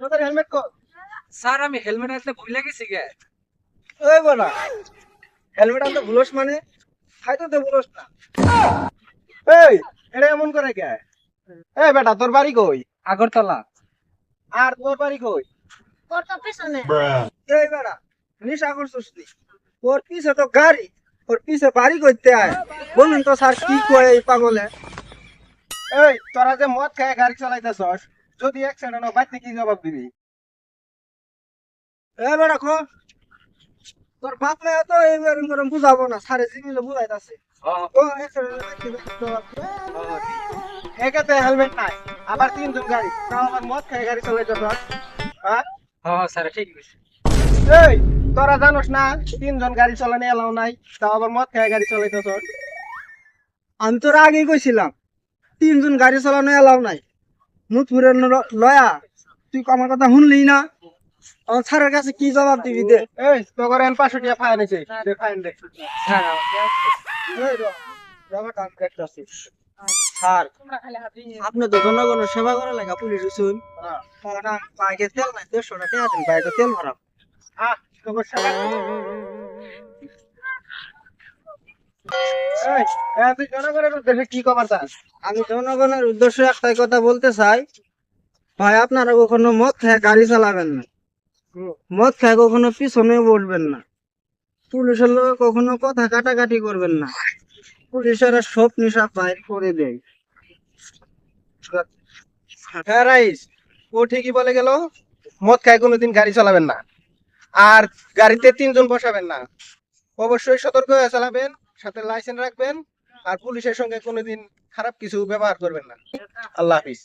তোদের হেলমেট কো স্যার আমি হেলমেট আসলে ভুলে গেছি গে। ওই বলা হেলমেট আনতে ভুলস মানে? খাইতে তো ভুলস না। এই এটা এমন করে কে? এই বেটা তোর বাড়ি কই? আগরতলা। আর তোর বাড়ি কই? ওর তো পিছনে। এই বেটা নিশা করছিস তুই ওর পিছে তো গাড়ি ওর পিছে বাড়ি করতে আয়। বলুন তো স্যার কি কয় এই পাগলে? এই তোরা যে মদ খায় গাড়ি চালাইতেছস যদি অ্যাক্সিডেন্ট হয় বাইতে কি জবাব দিবি। এ তোর বাপ মেয়ে তো এই করে বুঝাবো না সারে জিমিলে বুঝাইতাছে। ও একাতে হেলমেট নাই আবার তিনজন গাড়ি। তাও মদ খায় গাড়ি চালাইতেছস হ্যাঁ? হ্যাঁ স্যার ঠিক আছে এই তোরা জানোস না তিনজন গাড়ি চালানো এলাও নাই তাও আবার মদ খায় গাড়ি চালাইতেছ। আমি তোর আগেই কইছিলাম তিনজন গাড়ি চালানো এলাও নাই। মুতপুরের ন- লয়া তুই আমার কথা শুনলি না? আমার স্যারের কাছে কি জবাব দিবি দে? এই তো করে এন পাঁচশো টাকা ফাইন আছে ফাইন দে। স্যার রবার্ট আমি দেখতাছি। স্যার আপনি তো জনগণের সেবা করে লাগা পুলিশ হইছুন বাইকে তেল নাই দেড়শো টাকা তেল ভরাম আহ তোর সেবা এই, এই, তুই জনগণের উদ্দেশ্যে কি কবার চাস? আমি জনগণের উদ্দেশ্যে একটাই কথা বলতে চাই। ভাই আপনারা কখনো মদ খেয়ে গাড়ি চালাবেন না। মদ খেয়ে কখনো পিছনে বসবেন না। পুলিশের লোক কখনো কথা কাটাকাটি করবেন না। পুলিশেরা সব নিশা বাইর করে দেয়। হ্যাঁ রাইস ও ঠিকই বলে গেল মদ খায় কোনোদিন গাড়ি চালাবেন না। আর গাড়িতে তিনজন বসাবেন না। অবশ্যই সতর্ক হয়ে চালাবেন। সাথে লাইসেন্স রাখবেন আর পুলিশের সঙ্গে কোনোদিন খারাপ কিছু ব্যবহার করবেন না। আল্লাহ হাফিজ।